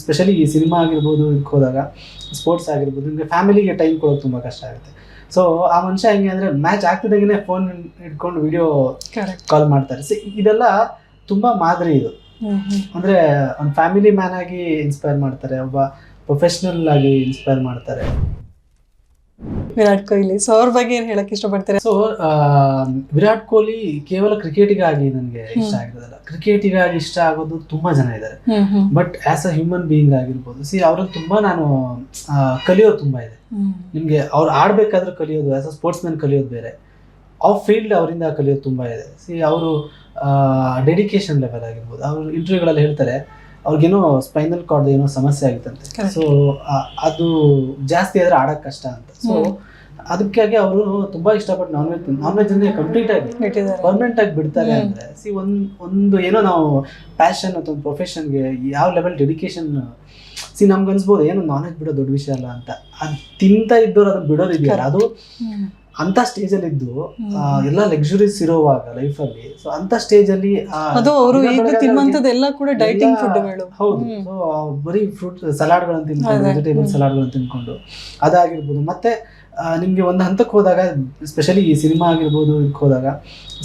Specially ಈ cinema ಆಗಿರ್ಬೋದು ಇದಕ್ಕೆ ಹೋದಾಗ ಸ್ಪೋರ್ಟ್ಸ್ ಆಗಿರ್ಬೋದು ನಿಮಗೆ ಫ್ಯಾಮಿಲಿಗೆ ಟೈಮ್ ಕೊಡೋದು ತುಂಬ ಕಷ್ಟ ಆಗುತ್ತೆ. ಸೊ ಆ ಮನುಷ್ಯ ಹೆಂಗೆ ಅಂದರೆ ಮ್ಯಾಚ್ ಆಗ್ತಿದ್ದಾಗೆ ಫೋನ್ ಇಟ್ಕೊಂಡು ವಿಡಿಯೋ ಕಾಲ್ ಮಾಡ್ತಾರೆ. ಸೊ ಇದೆಲ್ಲ ತುಂಬ ಮಾದರಿ ಇದು. ಅಂದರೆ ಒಂದು ಫ್ಯಾಮಿಲಿ ಮ್ಯಾನ್ ಆಗಿ ಇನ್ಸ್ಪೈರ್ ಮಾಡ್ತಾರೆ ಒಬ್ಬ ಪ್ರೊಫೆಷ್ನಲ್ ಆಗಿ ಇನ್ಸ್ಪೈರ್ ಮಾಡ್ತಾರೆ. ವಿರಾಟ್ ಕೊಹ್ಲಿ. ಸೊ ಅವ್ರ ಬಗ್ಗೆ ಏನ್ ಹೇಳಕ್ ಇಷ್ಟಪಡ್ತಾರೆ? ಸೊ ವಿರಾಟ್ ಕೊಹ್ಲಿ ಕೇವಲ ಕ್ರಿಕೆಟಿಗಾಗಿ ನನಗೆ ಇಷ್ಟ. ಆಗಿರೋದಲ್ಲ ಕ್ರಿಕೆಟಿಗಾಗಿ ಇಷ್ಟ ಆಗೋದು ತುಂಬಾ ಜನ ಇದ್ದಾರೆ. But as a human being ಆಗಿರ್ಬೋದು ಸಿ ಅವ್ರಲ್ಲಿ ತುಂಬಾ ನಾನು ಕಲಿಯೋದು ತುಂಬಾ ಇದೆ. ನಿಮ್ಗೆ ನಿಮಗೆ ಅವ್ರು ಆಡ್ಬೇಕಾದ್ರೆ ಕಲಿಯೋದು ಆಸ್ ಅ ಸ್ಪೋರ್ಟ್ಸ್ ಮ್ಯಾನ್ ಕಲಿಯೋದು ಬೇರೆ. ಆಫ್ ಫೀಲ್ಡ್ ಅವರಿಂದ ಕಲಿಯೋದು ತುಂಬಾ ಇದೆ. ಸಿ ಅವರು ಡೆಡಿಕೇಶನ್ ಲೆವೆಲ್ ಆಗಿರ್ಬೋದು. ಅವರು ಇಂಟರ್ವ್ಯೂಗಳಲ್ಲಿ ಹೇಳ್ತಾರೆ ಅವ್ರಿಗೇನೋ ಸ್ಪೈನಲ್ ಕಾರ್ಡ್ ಏನೋ ಸಮಸ್ಯೆ ಆಗುತ್ತಂತೆ. ಸೊ ಅದು ಜಾಸ್ತಿ ಆದರೆ ಆಡೋಕ್ಕೆ ಕಷ್ಟ ಅಂತ. ಸೊ ಅದಕ್ಕಾಗಿ ಅವರು ತುಂಬ ಇಷ್ಟಪಟ್ಟು ನಾನ್ ವೆಜ್ ನಾನ್ ವೆಜ್ ಅಂದ್ರೆ ಕಂಪ್ಲೀಟ್ ಆಗಿ ಪರ್ಮನೆಂಟ್ ಆಗಿ ಬಿಡ್ತಾರೆ. ಅಂದ್ರೆ. ಸಿ ಒಂದ್ ಒಂದು ಏನೋ ನಾವು ಪ್ಯಾಷನ್ ಅಥವಾ ಒಂದು ಪ್ರೊಫೆಷನ್ಗೆ ಯಾವ ಲೆವೆಲ್ ಡೆಡಿಕೇಶನ್ ಸಿ ನಮ್ಗೆ ಅನ್ಸ್ಬೋದು ಏನು ನಾನ್ ವೆಜ್ ಬಿಡೋ ದೊಡ್ಡ ವಿಷಯ ಅಲ್ಲ ಅಂತ. ಅದು ತಿಂತ ಇದ್ದವ್ರು ಅದನ್ನ ಬಿಡೋದಿದೆಯಲ್ಲ ಅದು. ಅಂತ ಸ್ಟೇಜ್ ಅಲ್ಲಿ ಇದ್ದು ಎಲ್ಲ ಲಕ್ಸುರೀಸ್ ಇರುವಾಗ ಅಲ್ಲಿ ಸೊ ಅಂತ ಸ್ಟೇಜ್ ಅಲ್ಲಿ ಅದು ಅವರು ಈಗ ಕೂಡ ಡೈಟಿಂಗ್ ಫುಡ್ ಹೌದು. ಸೊ ಬರೀ ಫ್ರೂಟ್ ಸಲಾಡ್ಗಳನ್ನು ತಿನ್ಕೊಂಡು ಅದೇ. ವೆಜಿಟೇಬಲ್ ಸಲಾಡ್ ಸಲಾಡ್ಗಳನ್ನು ತಿನ್ಕೊಂಡು ಅದಾಗಿರ್ಬೋದು. ಮತ್ತೆ ನಿಮ್ಗೆ ಒಂದು ಹಂತಕ್ಕೆ ಹೋದಾಗ ಸ್ಪೆಷಲಿ ಈ ಸಿನಿಮಾ ಆಗಿರ್ಬೋದು ಇದಕ್ಕೆ ಹೋದಾಗ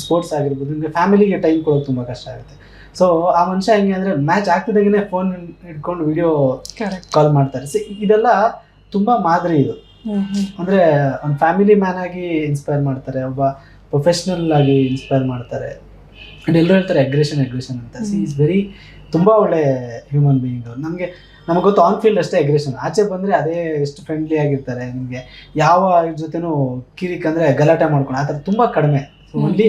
ಸ್ಪೋರ್ಟ್ಸ್ ಆಗಿರ್ಬೋದು ನಿಮಗೆ ಫ್ಯಾಮಿಲಿಗೆ ಟೈಮ್ ಕೊಡೋದು ತುಂಬಾ ಕಷ್ಟ ಆಗುತ್ತೆ. ಸೊ ಆ ಮನುಷ್ಯ ಹೆಂಗೆ ಅಂದ್ರೆ ಮ್ಯಾಚ್ ಆಗ್ತಿದ್ದಾಗೆ ಫೋನ್ ಇಟ್ಕೊಂಡು ವಿಡಿಯೋ ಕಾಲ್ ಮಾಡ್ತಾರೆ. ಸೊ ಇದೆಲ್ಲ ತುಂಬಾ ಮಾದರಿ ಇದು. ಅಂದರೆ ಒಂದು ಫ್ಯಾಮಿಲಿ ಮ್ಯಾನ್ ಆಗಿ ಇನ್ಸ್ಪೈರ್ ಮಾಡ್ತಾರೆ ಒಬ್ಬ ಪ್ರೊಫೆಷನಲ್ ಆಗಿ ಇನ್ಸ್ಪೈರ್ ಮಾಡ್ತಾರೆ. ಅಂಡ್ ಎಲ್ಲರೂ ಹೇಳ್ತಾರೆ ಅಗ್ರೆಷನ್ ಅಗ್ರೆಷನ್ ಅಂತ. ಸಿ ಇಸ್ ವೆರಿ ತುಂಬ ಒಳ್ಳೆ ಹ್ಯೂಮನ್ ಬೀಯಿಂಗ್ ಅವ್ರು. ನಮಗೆ ನಮಗೆ ಗೊತ್ತು ಆನ್ ಫೀಲ್ಡ್ ಅಷ್ಟೇ ಅಗ್ರೆಷನ್ ಆಚೆ ಬಂದರೆ ಅದೇ ಎಷ್ಟು ಫ್ರೆಂಡ್ಲಿ ಆಗಿರ್ತಾರೆ ನಿಮಗೆ. ಯಾವ ಜೊತೆನೂ ಕಿರಿಕ್ ಅಂದರೆ ಗಲಾಟೆ ಮಾಡ್ಕೊಂಡು ಆ ಥರ ತುಂಬ ಕಡಿಮೆ. ಸೊ ಓನ್ಲಿ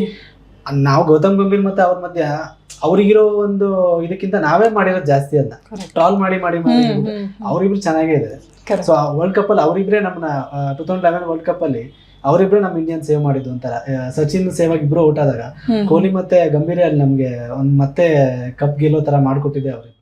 ನಾವು ಗೌತಮ್ ಗಂಭೀರ್ ಮತ್ತೆ ಅವ್ರ ಮಧ್ಯ ಅವ್ರಿಗಿರೋ ಒಂದು ಇದಕ್ಕಿಂತ ನಾವೇ ಮಾಡಿರೋದು ಜಾಸ್ತಿ Correct. ಟ್ರಾಲ್ ಮಾಡಿ ಮಾಡಿ ಮಾಡಿ ಅವ್ರಿಬ್ರು ಚೆನ್ನಾಗೇ ಇದೆ. ಸೊ ವರ್ಲ್ಡ್ ಕಪ್ ಅಲ್ಲಿ ಅವರಿಬ್ರೆ ನಮ್ಮನ್ನ two thousand eleven world cup ಅಲ್ಲಿ ಅವರಿಬ್ರೆ ನಮ್ಮ ಇಂಡಿಯನ್ ಸೇವ್ ಮಾಡಿದ್ದು ಅಂತಾರ ಸಚಿನ್ ಸೇವ್ ಆಗಿ ಇಬ್ರು ಔಟ್ ಆದಾಗ ಕೊಹ್ಲಿ ಮತ್ತೆ ಗಂಭೀರ ಅಲ್ಲಿ ನಮ್ಗೆ ಒಂದ್ ಮತ್ತೆ ಕಪ್ ಗೆಲ್ಲೋ ತರ ಮಾಡ್ಕೊಟ್ಟಿದೆ ಅವ್ರಿಗೆ